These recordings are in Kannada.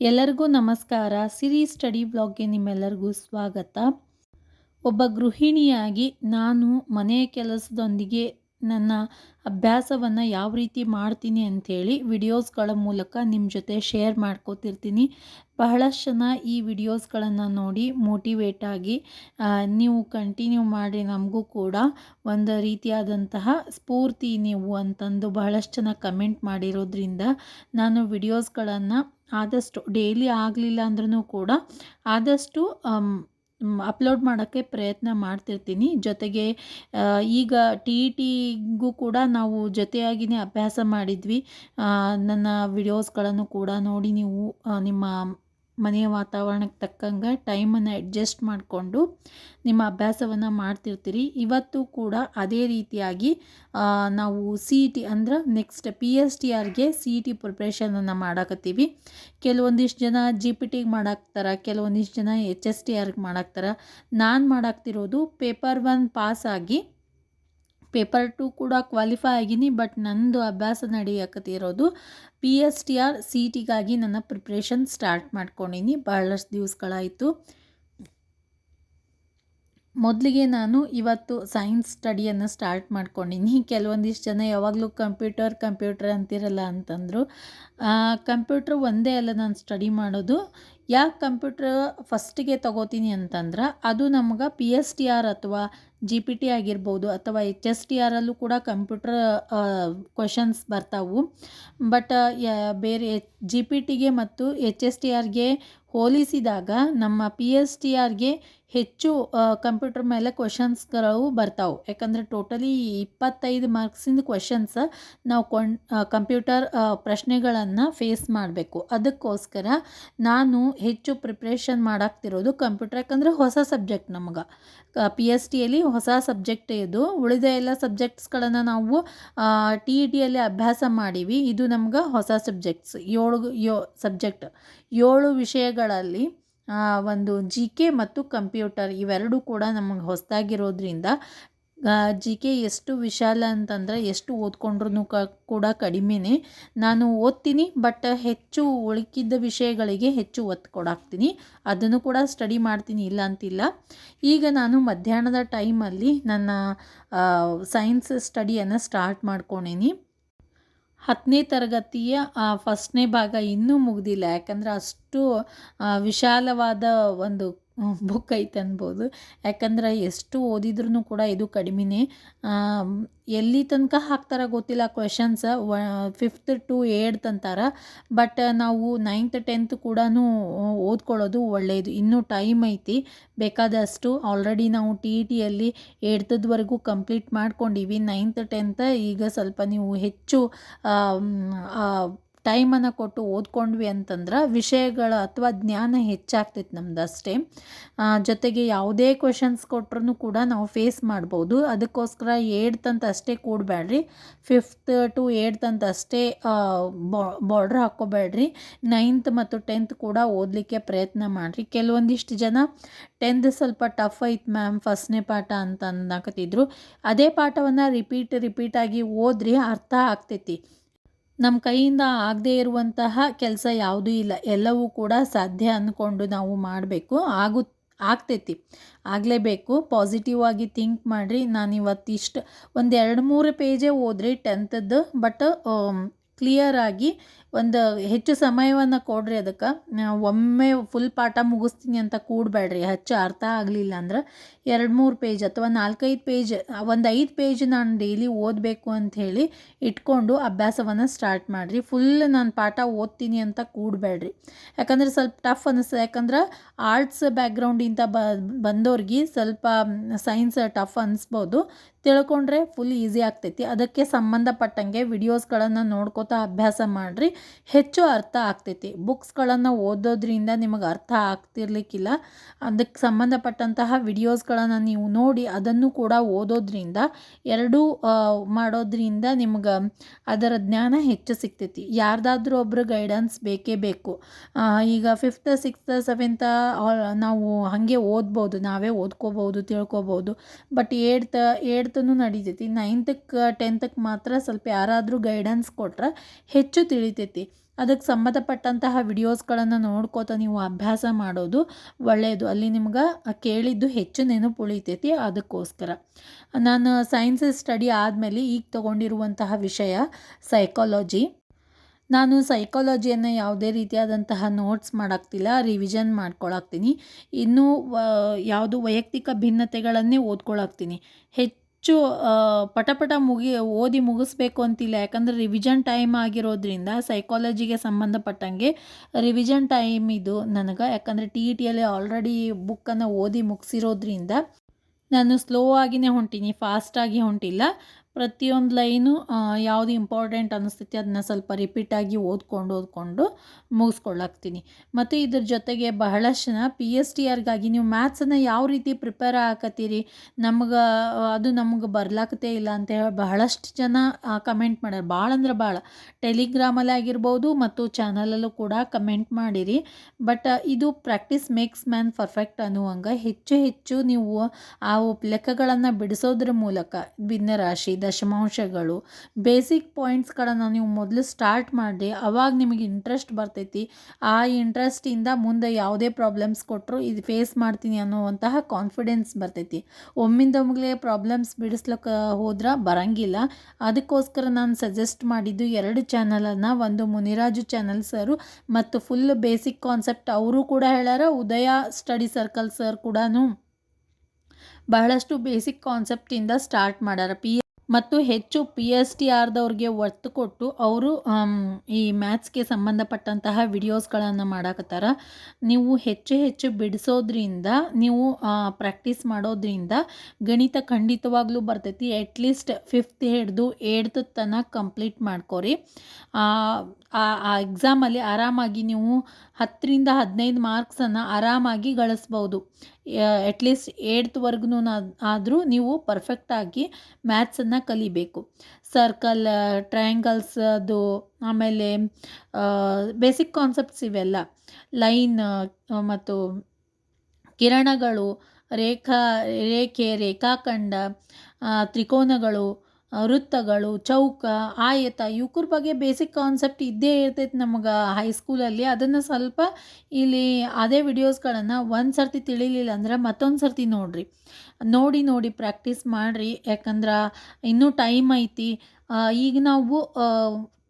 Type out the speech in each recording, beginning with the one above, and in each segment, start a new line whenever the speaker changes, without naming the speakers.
ಎಲ್ಲರಿಗೂ ನಮಸ್ಕಾರ. ಸಿರಿ ಸ್ಟಡಿ ಬ್ಲಾಗ್ಗೆ ನಿಮ್ಮೆಲ್ಲರಿಗೂ ಸ್ವಾಗತ. ಒಬ್ಬ ಗೃಹಿಣಿಯಾಗಿ ನಾನು ಮನೆಯ ಕೆಲಸದೊಂದಿಗೆ ನನ್ನ ಅಭ್ಯಾಸವನ್ನು ಯಾವ ರೀತಿ ಮಾಡ್ತೀನಿ ಅಂಥೇಳಿ ವಿಡಿಯೋಸ್ಗಳ ಮೂಲಕ ನಿಮ್ಮ ಜೊತೆ ಶೇರ್ ಮಾಡ್ಕೋತಿರ್ತೀನಿ. ಬಹಳಷ್ಟು ಜನ ಈ ವಿಡಿಯೋಸ್ಗಳನ್ನು ನೋಡಿ ಮೋಟಿವೇಟ್ ಆಗಿ ನೀವು ಕಂಟಿನ್ಯೂ ಮಾಡಿ ನಮಗೂ ಕೂಡ ಒಂದು ರೀತಿಯಾದಂತಹ ಸ್ಫೂರ್ತಿ ನೀವು ಅಂತಂದು ಬಹಳಷ್ಟು ಜನ ಕಮೆಂಟ್ ಮಾಡಿರೋದ್ರಿಂದ ನಾನು ವಿಡಿಯೋಸ್ಗಳನ್ನು ಆದಷ್ಟು ಡೈಲಿ ಆಗಲಿಲ್ಲ ಅಂದ್ರೂ ಕೂಡ ಆದಷ್ಟು ಅಪ್ಲೋಡ್ ಮಾಡೋಕ್ಕೆ ಪ್ರಯತ್ನ ಮಾಡ್ತಿರ್ತೀನಿ. ಜೊತೆಗೆ ಈಗ ಟಿ ಇ ಟಿಗೂ ಕೂಡ ನಾವು ಜೊತೆಯಾಗಿಯೇ ಅಭ್ಯಾಸ ಮಾಡಿದ್ವಿ. ನನ್ನ ವಿಡಿಯೋಸ್ಗಳನ್ನು ಕೂಡ ನೋಡಿ ನೀವು ನಿಮ್ಮ ಮನೆಯ ವಾತಾವರಣಕ್ಕೆ ತಕ್ಕಂಗೆ ಟೈಮನ್ನು ಅಡ್ಜಸ್ಟ್ ಮಾಡಿಕೊಂಡು ನಿಮ್ಮ ಅಭ್ಯಾಸವನ್ನು ಮಾಡ್ತಿರ್ತೀರಿ. ಇವತ್ತು ಕೂಡ ಅದೇ ರೀತಿಯಾಗಿ ನಾವು ಸಿ ಇ ಟಿ ಅಂದ್ರೆ ನೆಕ್ಸ್ಟ್ ಪಿ ಎಸ್ ಟಿ ಆರ್ಗೆ ಸಿ ಇ ಟಿ ಪ್ರಿಪ್ರೇಷನನ್ನು ಮಾಡಾಕತ್ತೀವಿ. ಕೆಲವೊಂದಿಷ್ಟು ಜನ ಜಿ ಪಿ ಟಿಗೆ ಮಾಡಾಕ್ತಾರೆ, ಕೆಲವೊಂದಿಷ್ಟು ಜನ ಎಚ್ ಎಸ್ ಟಿ ಆರ್ಗೆ ಮಾಡಾಕ್ತಾರೆ. ನಾನು ಮಾಡಾಕ್ತಿರೋದು ಪೇಪರ್ ಒನ್ ಪಾಸ್ ಆಗಿ ಪೇಪರ್ ಟು ಕೂಡ ಕ್ವಾಲಿಫೈ ಆಗಿನಿ, ಬಟ್ ನಂದು ಅಭ್ಯಾಸ ನಡೆಯಕತ್ತಿರೋದು P S T R C ಟಿಗಾಗಿ ನನ್ನ ಪ್ರಿಪ್ರೇಷನ್ ಸ್ಟಾರ್ಟ್ ಮಾಡ್ಕೊಂಡಿನಿ. ಬಹಳಷ್ಟು ದಿವಸಗಳಾಯಿತು. ಮೊದಲಿಗೆ ನಾನು ಇವತ್ತು ಸೈನ್ಸ್ ಸ್ಟಡಿಯನ್ನು ಸ್ಟಾರ್ಟ್ ಮಾಡ್ಕೊಂಡಿನಿ. ಕೆಲವೊಂದಿಷ್ಟು ಜನ ಯಾವಾಗಲೂ ಕಂಪ್ಯೂಟರ್ ಕಂಪ್ಯೂಟರ್ ಅಂತಿರಲ್ಲ ಅಂತಂದರು. ಕಂಪ್ಯೂಟ್ರ್ ಒಂದೇ ಅಲ್ಲ ನಾನು ಸ್ಟಡಿ ಮಾಡೋದು. ಯಾಕೆ ಕಂಪ್ಯೂಟ್ರ್ ಫಸ್ಟಿಗೆ ತಗೋತೀನಿ ಅಂತಂದ್ರೆ, ಅದು ನಮ್ಗೆ ಪಿ ಎಸ್ ಟಿ ಆರ್ ಅಥವಾ ಜಿ ಪಿ ಟಿ ಆಗಿರ್ಬೋದು ಅಥವಾ ಎಚ್ ಎಸ್ ಟಿ ಆರಲ್ಲೂ ಕೂಡ ಕಂಪ್ಯೂಟ್ರ್ ಕ್ವಶನ್ಸ್ ಬರ್ತಾವು. ಬಟ್ ಬೇರೆ ಜಿ ಪಿ ಟಿಗೆ ಮತ್ತು ಎಚ್ ಎಸ್ ಟಿ ಆರ್ಗೆ ಹೋಲಿಸಿದಾಗ ನಮ್ಮ ಪಿ ಎಸ್ ಟಿ ಆರ್ಗೆ ಹೆಚ್ಚು ಕಂಪ್ಯೂಟರ್ ಮೇಲೆ ಕ್ವಶನ್ಸ್ಗಳು ಬರ್ತಾವೆ. ಯಾಕಂದರೆ ಟೋಟಲಿ ಇಪ್ಪತ್ತೈದು ಮಾರ್ಕ್ಸಿಂದ ಕ್ವಶನ್ಸ್ ನಾವು ಕೊಂಡ್ ಕಂಪ್ಯೂಟರ್ ಪ್ರಶ್ನೆಗಳನ್ನು ಫೇಸ್ ಮಾಡಬೇಕು. ಅದಕ್ಕೋಸ್ಕರ ನಾನು ಹೆಚ್ಚು ಪ್ರಿಪ್ರೇಷನ್ ಮಾಡಾಕ್ತಿರೋದು ಕಂಪ್ಯೂಟರ್ ಯಾಕಂದರೆ ಹೊಸ ಸಬ್ಜೆಕ್ಟ್ ನಮಗೆ. ಪಿ ಎಸ್ ಟಿಯಲ್ಲಿ ಹೊಸ ಸಬ್ಜೆಕ್ಟ್ ಇದು ಉಳಿದ ಎಲ್ಲ ಸಬ್ಜೆಕ್ಟ್ಸ್ಗಳನ್ನು ನಾವು ಟಿ ಇ ಟಿಯಲ್ಲಿ ಅಭ್ಯಾಸ ಮಾಡೀವಿ. ಇದು ನಮ್ಗೆ ಹೊಸ ಸಬ್ಜೆಕ್ಟ್ಸ್ ಏಳು, ಯೋ ಸಬ್ಜೆಕ್ಟ್ ಏಳು ವಿಷಯಗಳಲ್ಲಿ ಒಂದು ಜಿ ಕೆ ಮತ್ತು ಕಂಪ್ಯೂಟರ್ ಇವೆರಡೂ ಕೂಡ ನಮಗೆ ಹೊಸದಾಗಿರೋದ್ರಿಂದ ಜಿ ಕೆ ಎಷ್ಟು ವಿಶಾಲ ಅಂತಂದರೆ ಎಷ್ಟು ಓದ್ಕೊಂಡ್ರೂ ಕೂಡ ಕಡಿಮೆನೇ ನಾನು ಓದ್ತೀನಿ, ಬಟ್ ಹೆಚ್ಚು ಉಳಿಕಿದ್ದ ವಿಷಯಗಳಿಗೆ ಹೆಚ್ಚು ಒತ್ತು ಕೊಡಾಕ್ತೀನಿ. ಅದನ್ನು ಕೂಡ ಸ್ಟಡಿ ಮಾಡ್ತೀನಿ, ಇಲ್ಲ ಅಂತಿಲ್ಲ. ಈಗ ನಾನು ಮಧ್ಯಾಹ್ನದ ಟೈಮಲ್ಲಿ ನನ್ನ ಸೈನ್ಸ್ ಸ್ಟಡಿಯನ್ನು ಸ್ಟಾರ್ಟ್ ಮಾಡ್ಕೊಂಡೀನಿ. ಹತ್ತನೇ ತರಗತಿಯ ಫಸ್ಟ್ನೇ ಭಾಗ ಇನ್ನೂ ಮುಗಿದಿಲ್ಲ. ಯಾಕಂದರೆ ಅಷ್ಟು ವಿಶಾಲವಾದ ಒಂದು ಬುಕ್ ಐತೆ ಅನ್ಬೋದು. ಯಾಕಂದ್ರೆ ಎಷ್ಟು ಓದಿದ್ರೂ ಕೂಡ ಇದು ಕಡಿಮೆನೇ. ಎಲ್ಲಿ ತನಕ ಹಾಕ್ತಾರ ಗೊತ್ತಿಲ್ಲ ಕ್ವೆಶನ್ಸ್ ಫಿಫ್ತ್ ಟು ಏಡ್ತ್ ಅಂತಾರೆ. ಬಟ್ ನಾವು ನೈನ್ತ್ ಟೆಂತ್ ಕೂಡ ಓದ್ಕೊಳ್ಳೋದು ಒಳ್ಳೆಯದು ಇನ್ನೂ ಟೈಮ್ ಐತಿ. ಬೇಕಾದಷ್ಟು ಆಲ್ರೆಡಿ ನಾವು ಟಿ ಇ ಟಿಯಲ್ಲಿ ಏಡ್ತದ್ವರೆಗೂ ಕಂಪ್ಲೀಟ್ ಮಾಡ್ಕೊಂಡೀವಿ. ನೈನ್ತ್ ಟೆಂತ್ ಈಗ ಸ್ವಲ್ಪ ನೀವು ಹೆಚ್ಚು ಟೈಮನ್ನು ಕೊಟ್ಟು ಓದ್ಕೊಂಡ್ವಿ ಅಂತಂದ್ರೆ ವಿಷಯಗಳ ಅಥವಾ ಜ್ಞಾನ ಹೆಚ್ಚಾಗ್ತೈತೆ ನಮ್ದು ಅಷ್ಟೇ ಜೊತೆಗೆ ಯಾವುದೇ ಕ್ವೆಶನ್ಸ್ ಕೊಟ್ರೂ ಕೂಡ ನಾವು ಫೇಸ್ ಮಾಡ್ಬೋದು. ಅದಕ್ಕೋಸ್ಕರ ಏಡ್ತ್ ಅಂತ ಅಷ್ಟೇ ಕೂಡಬೇಡ್ರಿ ಫಿಫ್ತ್ ಟು ಏಡ್ತ್ ಅಂತ ಅಷ್ಟೇ ಬಾರ್ಡ್ರ್ ಹಾಕ್ಕೋಬೇಡ್ರಿ ನೈನ್ತ್ ಮತ್ತು ಟೆಂತ್ ಕೂಡ ಓದಲಿಕ್ಕೆ ಪ್ರಯತ್ನ ಮಾಡಿರಿ. ಕೆಲವೊಂದಿಷ್ಟು ಜನ ಟೆಂತ್ ಸ್ವಲ್ಪ ಟಫ್ ಐತೆ ಮ್ಯಾಮ್ ಫಸ್ಟ್ನೇ ಪಾಠ ಅಂತ ಅನ್ನಕತ್ತಿದ್ರು. ಅದೇ ಪಾಠವನ್ನು ರಿಪೀಟ್ ರಿಪೀಟಾಗಿ ಓದ್ರಿ ಅರ್ಥ ಆಗ್ತೈತಿ. ನಮ್ಮ ಕೈಯಿಂದ ಆಗದೇ ಇರುವಂತಹ ಕೆಲಸ ಯಾವುದೂ ಇಲ್ಲ. ಎಲ್ಲವೂ ಕೂಡ ಸಾಧ್ಯ ಅಂದ್ಕೊಂಡು ನಾವು ಮಾಡಬೇಕು. ಆಗು, ಆಗ್ತೈತಿ. ಆಗಲೇಬೇಕು. ಪಾಸಿಟಿವ್ ಆಗಿ ಥಿಂಕ್ ಮಾಡಿರಿ. ನಾನು ಇವತ್ತಿಷ್ಟು ಒಂದು ಎರಡು ಮೂರು ಪೇಜೇ ಓದ್ರಿ ಟೆಂತದ್ದು, ಬಟ್ ಕ್ಲಿಯರ್ ಆಗಿ ಒಂದು ಹೆಚ್ಚು ಸಮಯವನ್ನು ಕೊಡ್ರಿ ಅದಕ್ಕೆ. ಒಮ್ಮೆ ಫುಲ್ ಪಾಠ ಮುಗಿಸ್ತೀನಿ ಅಂತ ಕೂಡಬೇಡ್ರಿ. ಹೆಚ್ಚು ಅರ್ಥ ಆಗಲಿಲ್ಲ ಅಂದ್ರೆ ಎರಡು ಮೂರು ಪೇಜ್ ಅಥವಾ ನಾಲ್ಕೈದು ಪೇಜ್ ಒಂದು ಐದು ಪೇಜ್ ನಾನು ಡೈಲಿ ಓದಬೇಕು ಹೇಳಿ ಇಟ್ಕೊಂಡು ಅಭ್ಯಾಸವನ್ನು ಸ್ಟಾರ್ಟ್ ಮಾಡಿರಿ. ಫುಲ್ ನಾನು ಪಾಠ ಓದ್ತೀನಿ ಅಂತ ಕೂಡಬೇಡ್ರಿ. ಯಾಕಂದರೆ ಸ್ವಲ್ಪ ಟಫ್ ಅನ್ನಿಸ್ತದೆ ಯಾಕಂದ್ರೆ ಆರ್ಟ್ಸ್ ಬ್ಯಾಕ್ಗ್ರೌಂಡಿಂದ ಬ ಬಂದವ್ರಿಗೆ ಸ್ವಲ್ಪ ಸೈನ್ಸ್ ಟಫ್ ಅನಿಸ್ಬೋದು. ತಿಳ್ಕೊಂಡ್ರೆ ಫುಲ್ ಈಸಿ ಆಗ್ತೈತಿ. ಅದಕ್ಕೆ ಸಂಬಂಧಪಟ್ಟಂಗೆ ವಿಡಿಯೋಸ್ಗಳನ್ನು ನೋಡ್ಕೋತಾ ಅಭ್ಯಾಸ ಮಾಡಿರಿ. ಹೆಚ್ಚು ಅರ್ಥ ಆಗ್ತೈತಿ. ಬುಕ್ಸ್ಗಳನ್ನು ಓದೋದ್ರಿಂದ ನಿಮಗೆ ಅರ್ಥ ಆಗ್ತಿರ್ಲಿಕ್ಕಿಲ್ಲ. ಅದಕ್ಕೆ ಸಂಬಂಧಪಟ್ಟಂತಹ ವಿಡಿಯೋಸ್ಗಳನ್ನು ನೀವು ನೋಡಿ ಅದನ್ನು ಕೂಡ ಓದೋದ್ರಿಂದ, ಎರಡೂ ಮಾಡೋದ್ರಿಂದ ನಿಮ್ಗೆ ಅದರ ಜ್ಞಾನ ಹೆಚ್ಚು ಸಿಗ್ತೈತಿ. ಯಾರ್ದಾದ್ರೂ ಒಬ್ಬರು ಗೈಡೆನ್ಸ್ ಬೇಕೇ ಬೇಕು. ಈಗ ಫಿಫ್ತ್ ಸಿಕ್ಸ್ತ್ ಸೆವೆಂತ್ ನಾವು ಹಾಗೆ ಓದ್ಬೋದು. ನಾವೇ ಓದ್ಕೋಬೋದು ತಿಳ್ಕೊಬೋದು ಬಟ್ ಏಡ್ತ್ ಏಡ್ತ್ ನಡೀತೈತಿ. ನಡಿತೈತಿ ನೈನ್ತಕ್ಕೆ ಟೆಂತಕ್ಕೆ ಮಾತ್ರ ಸ್ವಲ್ಪ ಯಾರಾದರೂ ಗೈಡೆನ್ಸ್ ಕೊಟ್ರೆ ಹೆಚ್ಚು ತಿಳಿತೈತಿ. ಅದಕ್ಕೆ ಸಂಬಂಧಪಟ್ಟಂತಹ ವಿಡಿಯೋಸ್ಗಳನ್ನು ನೋಡ್ಕೋತ ನೀವು ಅಭ್ಯಾಸ ಮಾಡೋದು ಒಳ್ಳೆಯದು ಅಲ್ಲಿ ನಿಮ್ಗೆ ಕೇಳಿದ್ದು ಹೆಚ್ಚು ನೆನಪು ಉಳಿತೈತಿ ಅದಕ್ಕೋಸ್ಕರ. ನಾನು ಸೈನ್ಸ್ ಸ್ಟಡಿ ಆದಮೇಲೆ ಈಗ ತಗೊಂಡಿರುವಂತಹ ವಿಷಯ ಸೈಕಾಲಜಿ ನಾನು ಸೈಕಾಲಜಿಯನ್ನು ಯಾವುದೇ ರೀತಿಯಾದಂತಹ ನೋಟ್ಸ್ ಮಾಡಾಕ್ತಿಲ್ಲ ರಿವಿಷನ್ ಮಾಡ್ಕೊಳಕ್ತೀನಿ. ಇನ್ನೂ ಯಾವುದು ವೈಯಕ್ತಿಕ ಭಿನ್ನತೆಗಳನ್ನೇ ಓದ್ಕೊಳಕ್ತೀನಿ. ಹೆಚ್ಚು ಆ, ಪಟಪಟ ಪಟ ಮುಗಿ ಓದಿ ಮುಗಿಸ್ಬೇಕು ಅಂತಿಲ್ಲ. ಯಾಕಂದರೆ ರಿವಿಷನ್ ಟೈಮ್ ಆಗಿರೋದ್ರಿಂದ ಸೈಕಾಲಜಿಗೆ ಸಂಬಂಧಪಟ್ಟಂಗೆ ರಿವಿಷನ್ ಟೈಮ್ ಇದು ನನಗೆ. ಯಾಕಂದರೆ ಟಿ ಇ ಟಿಯಲ್ಲಿ ಆಲ್ರೆಡಿ ಬುಕ್ಕನ್ನು ಓದಿ ಮುಗಿಸಿರೋದ್ರಿಂದ ನಾನು ಸ್ಲೋ ಆಗಿನೇ ಹೊಂಟೀನಿ ಫಾಸ್ಟಾಗಿ ಹೊಂಟಿಲ್ಲ. ಪ್ರತಿಯೊಂದು ಲೈನು ಯಾವುದು ಇಂಪಾರ್ಟೆಂಟ್ ಅನ್ನಿಸ್ತೈತಿ ಅದನ್ನ ಸ್ವಲ್ಪ ರಿಪೀಟಾಗಿ ಓದ್ಕೊಂಡು ಓದ್ಕೊಂಡು ಮುಗಿಸ್ಕೊಳ್ಳಾಕ್ತೀನಿ ಮತ್ತು ಇದ್ರ ಜೊತೆಗೆ ಬಹಳಷ್ಟು ಜನ ಪಿ ಎಸ್ ಟಿ ಆರ್ಗಾಗಿ ನೀವು ಮ್ಯಾಥ್ಸನ್ನು ಯಾವ ರೀತಿ ಪ್ರಿಪೇರ್ ಆಗಕತ್ತೀರಿ ನಮ್ಗೆ, ಅದು ನಮ್ಗೆ ಬರ್ಲಾಕತ್ತೇ ಇಲ್ಲ ಅಂತ ಹೇಳಿ ಬಹಳಷ್ಟು ಜನ ಕಮೆಂಟ್ ಮಾಡ್ಯಾರ. ಭಾಳ ಅಂದ್ರೆ ಭಾಳ ಟೆಲಿಗ್ರಾಮಲ್ಲಿ ಆಗಿರ್ಬೋದು ಮತ್ತು ಚಾನಲಲ್ಲೂ ಕೂಡ ಕಮೆಂಟ್ ಮಾಡಿರಿ. ಬಟ್ ಇದು ಪ್ರಾಕ್ಟೀಸ್ ಮೇಕ್ಸ್ ಮ್ಯಾನ್ ಪರ್ಫೆಕ್ಟ್ ಅನ್ನುವಂಗೆ ಹೆಚ್ಚು ಹೆಚ್ಚು ನೀವು ಆ ಲೆಕ್ಕಗಳನ್ನು ಬಿಡಿಸೋದ್ರ ಮೂಲಕ ಭಿನ್ನರಾಶಿ ದಶಮಾಂಶಗಳು. ಬೇಸಿಕ್ ಪಾಯಿಂಟ್ಸ್ಗಳನ್ನು ನೀವು ಮೊದಲು ಸ್ಟಾರ್ಟ್ ಮಾಡಿ, ಅವಾಗ ನಿಮಗೆ ಇಂಟ್ರೆಸ್ಟ್ ಬರ್ತೈತಿ. ಆ ಇಂಟ್ರೆಸ್ಟಿಂದ ಮುಂದೆ ಯಾವುದೇ ಪ್ರಾಬ್ಲಮ್ಸ್ ಕೊಟ್ಟರು ಇದು ಫೇಸ್ ಮಾಡ್ತೀನಿ ಅನ್ನುವಂತಹ ಕಾನ್ಫಿಡೆನ್ಸ್ ಬರ್ತೈತಿ. ಒಮ್ಮಿಂದೊಮ್ಮಿಗೆ ಪ್ರಾಬ್ಲಮ್ಸ್ ಬಿಡಿಸ್ಲಿಕ್ಕೆ ಹೋದ್ರೆ ಬರಂಗಿಲ್ಲ. ಅದಕ್ಕೋಸ್ಕರ ನಾನು ಸಜೆಸ್ಟ್ ಮಾಡಿದ್ದು ಎರಡು ಚಾನಲನ್ನು, ಒಂದು ಮುನಿರಾಜು ಚಾನಲ್ ಸರು ಮತ್ತು ಫುಲ್ ಬೇಸಿಕ್ ಕಾನ್ಸೆಪ್ಟ್ ಅವರು ಕೂಡ ಹೇಳ್ಯಾರ, ಉದಯ ಸ್ಟಡಿ ಸರ್ಕಲ್ ಸರ್ ಕೂಡ ಬಹಳಷ್ಟು ಬೇಸಿಕ್ ಕಾನ್ಸೆಪ್ಟಿಂದ ಸ್ಟಾರ್ಟ್ ಮಾಡ್ಯಾರ. ಪಿ ಮತ್ತು ಹೆಚ್ಚು ಪಿ ಎಸ್ ಟಿ ಆರ್ದವ್ರಿಗೆ ಒತ್ತು ಕೊಟ್ಟು ಅವರು ಈ ಮ್ಯಾಥ್ಸ್ಗೆ ಸಂಬಂಧಪಟ್ಟಂತಹ ವಿಡಿಯೋಸ್ಗಳನ್ನು ಮಾಡಾಕತ್ತಾರ. ನೀವು ಹೆಚ್ಚು ಹೆಚ್ಚು ಬಿಡಿಸೋದ್ರಿಂದ, ನೀವು ಪ್ರಾಕ್ಟೀಸ್ ಮಾಡೋದ್ರಿಂದ ಗಣಿತ ಖಂಡಿತವಾಗ್ಲೂ ಬರ್ತೈತಿ. ಅಟ್ಲೀಸ್ಟ್ ಫಿಫ್ತ್ ಹಿಡಿದು ಏಡ್ತ್ ತನಕ ಕಂಪ್ಲೀಟ್ ಮಾಡ್ಕೊರಿ. ಆ ಆ ಎಕ್ಸಾಮಲ್ಲಿ ಆರಾಮಾಗಿ ನೀವು ಹತ್ತರಿಂದ ಹದಿನೈದು ಮಾರ್ಕ್ಸನ್ನು ಆರಾಮಾಗಿ ಗಳಿಸ್ಬೋದು. ಅಟ್ಲೀಸ್ಟ್ ಏಟ್ತ್ವರೆಗೂ ಆದರೂ ನೀವು ಪರ್ಫೆಕ್ಟಾಗಿ ಮ್ಯಾಥ್ಸನ್ನು ಕಲಿಬೇಕು. ಸರ್ಕಲ್ ಟ್ರಯಾಂಗಲ್ಸ್ ಅದು, ಆಮೇಲೆ ಬೇಸಿಕ್ ಕಾನ್ಸೆಪ್ಟ್ಸ್ ಇವೆಲ್ಲ. ಲೈನ್ ಮತ್ತು ಕಿರಣಗಳು, ರೇಖಾ, ರೇಖೆ, ರೇಖಾಖಂಡ ತ್ರಿಕೋನಗಳು ವೃತ್ತಗಳು, ಚೌಕ, ಆಯತ, ಇವ್ಕರ ಬಗ್ಗೆ ಬೇಸಿಕ್ ಕಾನ್ಸೆಪ್ಟ್ ಇದ್ದೇ ಇರ್ತೈತೆ ನಮಗೆ ಹೈಸ್ಕೂಲಲ್ಲಿ ಅದನ್ನು ಸ್ವಲ್ಪ ಇಲ್ಲಿ ಅದೇ ವಿಡಿಯೋಸ್ಗಳನ್ನು ಒಂದು ಸರ್ತಿ ತಿಳಿಲಿಲ್ಲ ಅಂದ್ರೆ ಮತ್ತೊಂದು ಸರ್ತಿ ನೋಡಿರಿ. ನೋಡಿ ನೋಡಿ ಪ್ರಾಕ್ಟೀಸ್ ಮಾಡಿರಿ. ಯಾಕಂದ್ರೆ ಇನ್ನೂ ಟೈಮ್ ಐತಿ. ಈಗ ನಾವು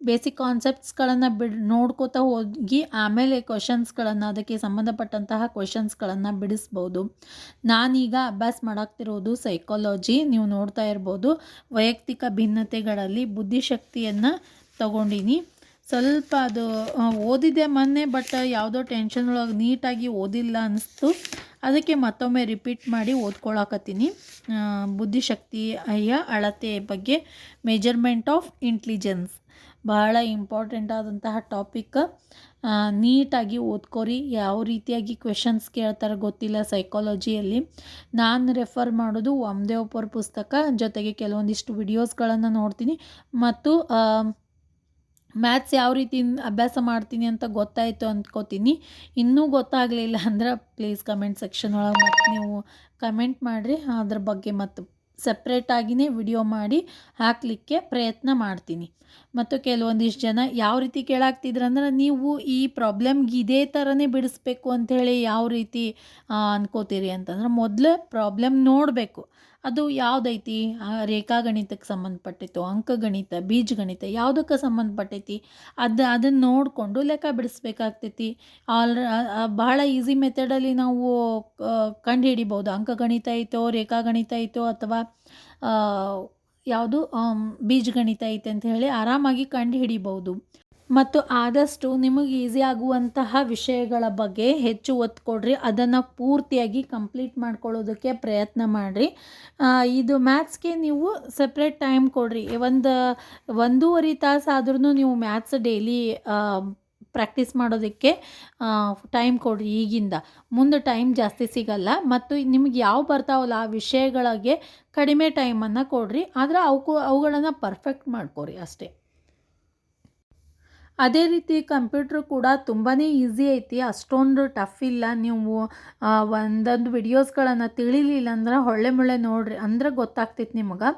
ಬೇಸಿಕ್ ಕಾನ್ಸೆಪ್ಟ್ಸ್ಗಳನ್ನು ಬಿಡ್, ನೋಡ್ಕೋತಾ ಹೋಗಿ ಆಮೇಲೆ ಕ್ವಶನ್ಸ್ಗಳನ್ನು ಅದಕ್ಕೆ ಸಂಬಂಧಪಟ್ಟಂತಹ ಕ್ವಶನ್ಸ್ಗಳನ್ನು ಬಿಡಿಸ್ಬೋದು. ನಾನೀಗ ಅಭ್ಯಾಸ ಮಾಡಾಕ್ತಿರೋದು ಸೈಕಾಲಜಿ ನೀವು ನೋಡ್ತಾ ಇರ್ಬೋದು, ವೈಯಕ್ತಿಕ ಭಿನ್ನತೆಗಳಲ್ಲಿ ಬುದ್ಧಿಶಕ್ತಿಯನ್ನು ತಗೊಂಡಿನಿ. ಸ್ವಲ್ಪ ಅದು ಓದಿದೆ ಮೊನ್ನೆ ಬಟ್ ಯಾವುದೋ ಟೆನ್ಷನ್ ಒಳಗೆ ನೀಟಾಗಿ ಓದಿಲ್ಲ ಅನ್ನಿಸ್ತು ಅದಕ್ಕೆ ಮತ್ತೊಮ್ಮೆ ರಿಪೀಟ್ ಮಾಡಿ ಓದ್ಕೊಳಕತ್ತೀನಿ. ಬುದ್ಧಿಶಕ್ತಿಯ ಅಳತೆ ಬಗ್ಗೆ ಮೆಜರ್ಮೆಂಟ್ ಆಫ್ ಇಂಟೆಲಿಜೆನ್ಸ್ ಬಹಳ ಇಂಪಾರ್ಟೆಂಟ್ ಆದಂತಹ ಟಾಪಿಕ್ ನೀಟಾಗಿ ಓದ್ಕೋರಿ. ಯಾವ ರೀತಿಯಾಗಿ ಕ್ವೆಶನ್ಸ್ ಕೇಳ್ತಾರೆ ಗೊತ್ತಿಲ್ಲ ಸೈಕಾಲಜಿಯಲ್ಲಿ ನಾನು ರೆಫರ್ ಮಾಡೋದು ವಾಮದೇವಪುರ ಪುಸ್ತಕ. ಜೊತೆಗೆ ಕೆಲವೊಂದಿಷ್ಟು ವಿಡಿಯೋಸ್ಗಳನ್ನು ನೋಡ್ತೀನಿ. ಮತ್ತು ಮ್ಯಾಥ್ಸ್ ಯಾವ ರೀತಿ ಅಭ್ಯಾಸ ಮಾಡ್ತೀನಿ ಅಂತ ಗೊತ್ತಾಯಿತು ಅಂದ್ಕೋತೀನಿ ಇನ್ನೂ ಗೊತ್ತಾಗಲಿಲ್ಲ ಅಂದ್ರೆ ಪ್ಲೀಸ್ ಕಮೆಂಟ್ ಸೆಕ್ಷನ್ ಒಳಗೆ ಮತ್ತು ನೀವು ಕಮೆಂಟ್ ಮಾಡಿರಿ. ಅದ್ರ ಬಗ್ಗೆ ಮತ್ತು ಸಪ್ರೇಟಾಗಿಯೇ ವಿಡಿಯೋ ಮಾಡಿ ಹಾಕಲಿಕ್ಕೆ ಪ್ರಯತ್ನ ಮಾಡ್ತೀನಿ. ಮತ್ತು ಕೆಲವೊಂದಿಷ್ಟು ಜನ ಯಾವ ರೀತಿ ಕೇಳಾಗ್ತಿದ್ರಂದ್ರೆ ನೀವು ಈ ಪ್ರಾಬ್ಲಮ್ಗೆ ಇದೇ ಥರನೇ ಬಿಡಿಸ್ಬೇಕು ಅಂಥೇಳಿ ಯಾವ ರೀತಿ ಅನ್ಕೋತೀರಿ ಅಂತಂದ್ರೆ ಮೊದಲು ಪ್ರಾಬ್ಲಮ್ ನೋಡಬೇಕು. ಅದು ಯಾವುದೈತಿ? ರೇಖಾಗಣಿತಕ್ಕೆ ಸಂಬಂಧಪಟ್ಟಿತ್ತು, ಅಂಕಗಣಿತ, ಬೀಜಗಣಿತ ಯಾವುದಕ್ಕೆ ಸಂಬಂಧಪಟ್ಟೈತಿ? ಅದು ಅದನ್ನು ನೋಡಿಕೊಂಡು ಲೆಕ್ಕ ಬಿಡಿಸ್ಬೇಕಾಗ್ತೈತಿ. ಆಲ್ ಬಹಳ ಈಸಿ ಮೆಥಡಲ್ಲಿ ನಾವು ಕಂಡುಹಿಡಿಬೋದು. ಅಂಕಗಣಿತ ಐತೋ, ರೇಖಾಗಣಿತ ಐತೋ ಅಥವಾ ಯಾವುದು ಬೀಜಗಣಿತ ಐತೆ ಅಂತ ಹೇಳಿ ಆರಾಮಾಗಿ ಕಂಡು ಹಿಡಿಬೋದು ಮತ್ತು ಆದಷ್ಟು ನಿಮಗೆ ಈಸಿ ಆಗುವಂತಹ ವಿಷಯಗಳ ಬಗ್ಗೆ ಹೆಚ್ಚು ಒತ್ತು ಕೊಡ್ರಿ. ಅದನ್ನು ಪೂರ್ತಿಯಾಗಿ ಕಂಪ್ಲೀಟ್ ಮಾಡ್ಕೊಳ್ಳೋದಕ್ಕೆ ಪ್ರಯತ್ನ ಮಾಡಿರಿ. ಇದು ಮ್ಯಾಥ್ಸ್ಗೆ ನೀವು ಸಪ್ರೇಟ್ ಟೈಮ್ ಕೊಡ್ರಿ. ಒಂದು, ಒಂದೂವರೆ ತಾಸು ನೀವು ಮ್ಯಾಥ್ಸ್ ಡೈಲಿ ಪ್ರಾಕ್ಟೀಸ್ ಮಾಡೋದಕ್ಕೆ ಟೈಮ್ ಕೊಡ್ರಿ ಈಗಿಂದ. ಮುಂದೆ ಟೈಮ್ ಜಾಸ್ತಿ ಸಿಗಲ್ಲ. ಮತ್ತು ನಿಮ್ಗೆ ಯಾವ ಬರ್ತಾವಲ್ಲ ಆ ವಿಷಯಗಳಿಗೆ ಕಡಿಮೆ ಟೈಮನ್ನು ಕೊಡ್ರಿ. ಆದರೆ ಅವಕ್ಕೂ ಅವುಗಳನ್ನು ಪರ್ಫೆಕ್ಟ್ ಮಾಡ್ಕೊರಿ ಅಷ್ಟೇ. ಅದೇ ರೀತಿ ಕಂಪ್ಯೂಟ್ರ್ ಕೂಡ ತುಂಬಾ ಈಸಿ ಐತಿ, ಅಷ್ಟೊಂದು ಟಫ್ ಇಲ್ಲ. ನೀವು ಒಂದೊಂದು ವಿಡಿಯೋಸ್ಗಳನ್ನು ತಿಳಿಲಿಲ್ಲ ಅಂದ್ರೆ ಹೊಳ್ಳೆ ಮುಳ್ಳೆ ನೋಡ್ರಿ ಅಂದ್ರೆ ಗೊತ್ತಾಗ್ತೈತಿ ನಿಮಗೆ.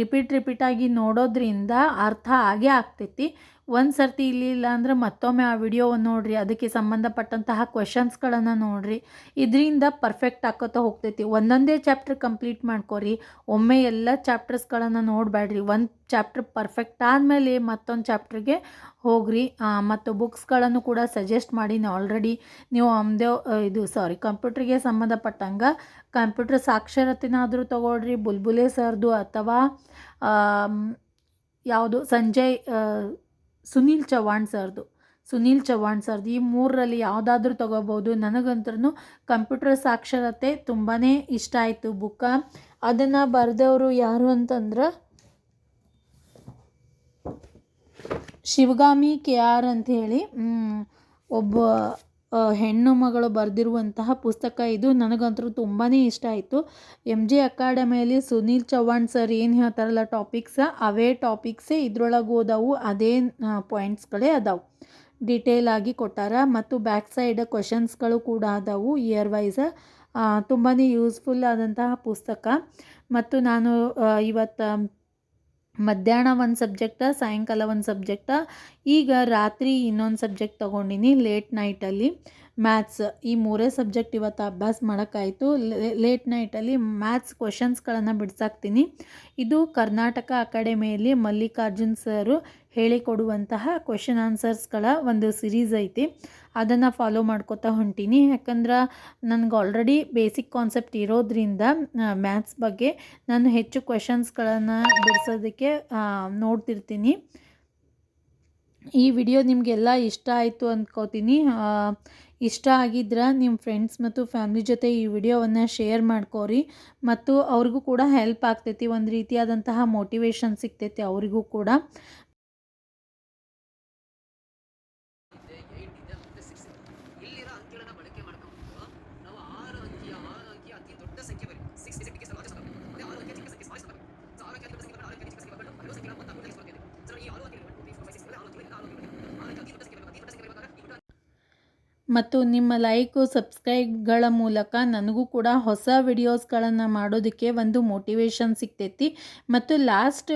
ರಿಪೀಟ್ ರಿಪೀಟಾಗಿ ನೋಡೋದ್ರಿಂದ ಅರ್ಥ ಆಗೇ ಆಗ್ತೈತಿ. ಒಂದು ಸರ್ತಿ ಇಲ್ಲಿಲ್ಲ ಅಂದರೆ ಮತ್ತೊಮ್ಮೆ ಆ ವಿಡಿಯೋವನ್ನು ನೋಡಿರಿ, ಅದಕ್ಕೆ ಸಂಬಂಧಪಟ್ಟಂತಹ ಕ್ವೆಶನ್ಸ್ಗಳನ್ನು ನೋಡಿರಿ. ಇದರಿಂದ ಪರ್ಫೆಕ್ಟ್ ಆಕೋತಾ ಹೋಗ್ತೈತಿ. ಒಂದೊಂದೇ ಚಾಪ್ಟರ್ ಕಂಪ್ಲೀಟ್ ಮಾಡ್ಕೊರಿ. ಒಮ್ಮೆ ಎಲ್ಲ ಚಾಪ್ಟರ್ಸ್ಗಳನ್ನು ನೋಡಬೇಡ್ರಿ ಒಂದು ಚಾಪ್ಟರ್ ಪರ್ಫೆಕ್ಟ್ ಆದಮೇಲೆ ಮತ್ತೊಂದು ಚಾಪ್ಟರ್ಗೆ ಹೋಗ್ರಿ. ಮತ್ತು ಬುಕ್ಸ್ಗಳನ್ನು ಕೂಡ ಸಜೆಸ್ಟ್ ಮಾಡಿ ಆಲ್ರೆಡಿ ನೀವು ಅಮ್ದೇವ್ ಇದು ಸಾರಿ ಕಂಪ್ಯೂಟ್ರಿಗೆ ಸಂಬಂಧಪಟ್ಟಂಗೆ ಕಂಪ್ಯೂಟರ್ ಸಾಕ್ಷರತೆನಾದರೂ ತೊಗೊಳ್ರಿ, ಬುಲ್ಬುಲೆ ಸರ್ದು ಅಥವಾ ಯಾವುದು, ಸಂಜಯ್ ಸುನೀಲ್ ಚವ್ಹಾಣ್ ಸರ್ದು. ಸುನೀಲ್ ಚವ್ಹಾಣ್ ಸರ್ದು. ಈ ಮೂರರಲ್ಲಿ ಯಾವುದಾದ್ರೂ ತಗೋಬೋದು. ನನಗಂತೂ ಕಂಪ್ಯೂಟರ್ ಸಾಕ್ಷರತೆ ತುಂಬಾ ಇಷ್ಟ ಆಯಿತು ಬುಕ್ಕ. ಅದನ್ನು ಬರೆದವರು ಯಾರು ಅಂತಂದ್ರೆ ಶಿವಗಾಮಿ ಕೆ ಆರ್ ಅಂತ ಹೇಳಿ ಒಬ್ಬ ಹೆಣ್ಣು ಮಗಳು ಬರೆದಿರುವಂತಹ ಪುಸ್ತಕ ಇದು. ನನಗಂತೂ ತುಂಬಾ ಇಷ್ಟ ಆಯಿತು. ಎಂ ಜೆ ಅಕಾಡೆಮಿಯಲ್ಲಿ ಸುನೀಲ್ ಚೌಹಾಣ್ ಸರ್ ಏನು ಹೇಳ್ತಾರಲ್ಲ, ಟಾಪಿಕ್ಸ ಅವೇ ಟಾಪಿಕ್ಸೇ ಇದ್ರೊಳಗೆ ಓದವು, ಅದೇ ಪಾಯಿಂಟ್ಸ್ಗಳೇ ಅದಾವು. ಡಿಟೇಲ್ ಆಗಿ ಕೊಟ್ಟಾರ. ಮತ್ತು ಬ್ಯಾಕ್ ಸೈಡ್ ಕ್ವಶನ್ಸ್ಗಳು ಕೂಡ ಅದಾವು ಇಯರ್ ವೈಸ ತುಂಬಾ ಯೂಸ್ಫುಲ್ ಆದಂತಹ ಪುಸ್ತಕ. ಮತ್ತು ನಾನು ಇವತ್ತು ಮಧ್ಯಾಹ್ನ ಒಂದು ಸಬ್ಜೆಕ್ಟ ಸಾಯಂಕಾಲ ಒಂದು ಸಬ್ಜೆಕ್ಟ ಈಗ ರಾತ್ರಿ ಇನ್ನೊಂದು ಸಬ್ಜೆಕ್ಟ್ ತೊಗೊಂಡಿನಿ ಲೇಟ್ ನೈಟಲ್ಲಿ ಮ್ಯಾಥ್ಸ್ ಈ ಮೂರೇ ಸಬ್ಜೆಕ್ಟ್ ಇವತ್ತು ಅಭ್ಯಾಸ ಮಾಡೋಕ್ಕಾಯಿತು. Late ನೈಟಲ್ಲಿ maths ಕ್ವಶನ್ಸ್ಗಳನ್ನು ಬಿಡ್ಸಾಕ್ತೀನಿ. ಇದು ಕರ್ನಾಟಕ ಅಕಾಡೆಮಿಯಲ್ಲಿ ಮಲ್ಲಿಕಾರ್ಜುನ್ ಸರು ಹೇಳಿಕೊಡುವಂತಹ ಕ್ವಶನ್ ಆನ್ಸರ್ಸ್ಗಳ ಒಂದು ಸಿರೀಸ್ ಐತಿ. ಅದನ್ನು ಫಾಲೋ ಮಾಡ್ಕೋತಾ ಹೊಂಟೀನಿ. ಯಾಕಂದ್ರೆ ನನಗೆ ಆಲ್ರೆಡಿ ಬೇಸಿಕ್ ಕಾನ್ಸೆಪ್ಟ್ ಇರೋದ್ರಿಂದ ಮ್ಯಾಥ್ಸ್ ಬಗ್ಗೆ ನಾನು ಹೆಚ್ಚು ಕ್ವೆಶನ್ಸ್ಗಳನ್ನು ಬಿಡಿಸೋದಕ್ಕೆ ನೋಡ್ತಿರ್ತೀನಿ. ಈ ವಿಡಿಯೋ ನಿಮಗೆಲ್ಲ ಇಷ್ಟ ಆಯಿತು ಅಂದ್ಕೋತೀನಿ ಇಷ್ಟ ಆಗಿದ್ರೆ ನಿಮ್ಮ ಫ್ರೆಂಡ್ಸ್ ಮತ್ತು ಫ್ಯಾಮ್ಲಿ ಜೊತೆ ಈ ವಿಡಿಯೋವನ್ನು ಶೇರ್ ಮಾಡ್ಕೋರಿ ಮತ್ತು ಅವ್ರಿಗೂ ಕೂಡ ಹೆಲ್ಪ್ ಆಗ್ತೈತಿ, ಒಂದು ರೀತಿಯಾದಂತಹ ಮೋಟಿವೇಶನ್ ಸಿಗ್ತೈತಿ ಅವರಿಗೂ ಕೂಡ
ಇಲ್ಲಿರೋ ಅಂಕಿಗಳನ್ನ ಬಳಕೆ ಮಾಡ್ಕೊಂಡು ನಾವು ಆರು ಅಂಕಿಯ ಆರು ಅಂಕಿಯ ಅತಿ ದೊಡ್ಡ ಸಂಖ್ಯೆ ಬರೀ ಸಿಕ್ಸ್ ಡಿಜಿಟ್ಗೆ ಸಾಧಿಸಬೇಕು ಅದೇ ಆರು ಅಂಕಿಯ ಚಿಕ್ಕ ಸಂಖ್ಯೆ ಸಾಧಿಸಬೇಕು ಸೊ ಆರು ಅಂಕಿಯ ದೊಡ್ಡ ಸಂಖ್ಯೆ ಆರು ಅಂಕಿಯ ಚಿಕ್ಕ ಸಂಖ್ಯೆ ಬಂದು ಐದು ಸಂಖ್ಯೆಗಳ ಮೊತ್ತ ಮೂರು ಬರ್ತದೆ ಸೊ ಈ ಆರು ಅಂಕಿಗಳು one two three four five six ಆರು ಅಂಕಿಗಳು ಆರು ಅಂಕಿಗಳು ಆರು ಅಂಕಿಯ ಅತಿ ದೊಡ್ಡ ಸಂಖ್ಯೆ ಬೇಕು ಅತಿ ದೊಡ್ಡ ಸಂಖ್ಯೆ ಬೇಕಾದಾಗ ಈ ಬಿಟ್ಟು
ಮತ್ತು ನಿಮ್ಮ ಲೈಕು, ಸಬ್ಸ್ಕ್ರೈಬ್ಗಳ ಮೂಲಕ ನನಗೂ ಕೂಡ ಹೊಸ ವಿಡಿಯೋಸ್ಗಳನ್ನು ಮಾಡೋದಕ್ಕೆ ಒಂದು ಮೋಟಿವೇಶನ್ ಸಿಗ್ತೈತಿ. ಮತ್ತು ಲಾಸ್ಟ್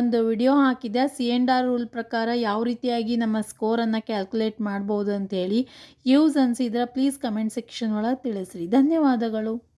ಒಂದು ವಿಡಿಯೋ ಹಾಕಿದೆ ಸಿ ಎಂಡ್ ಆರ್ ರೂಲ್ ಪ್ರಕಾರ ಯಾವ ರೀತಿಯಾಗಿ ನಮ್ಮ ಸ್ಕೋರನ್ನು ಕ್ಯಾಲ್ಕುಲೇಟ್ ಮಾಡ್ಬೋದು ಅಂತೇಳಿ ಯೂಸ್ ಅನಿಸಿದ್ರೆ ಪ್ಲೀಸ್ ಕಮೆಂಟ್ ಸೆಕ್ಷನ್ ಒಳಗೆ ತಿಳಿಸ್ರಿ. ಧನ್ಯವಾದಗಳು.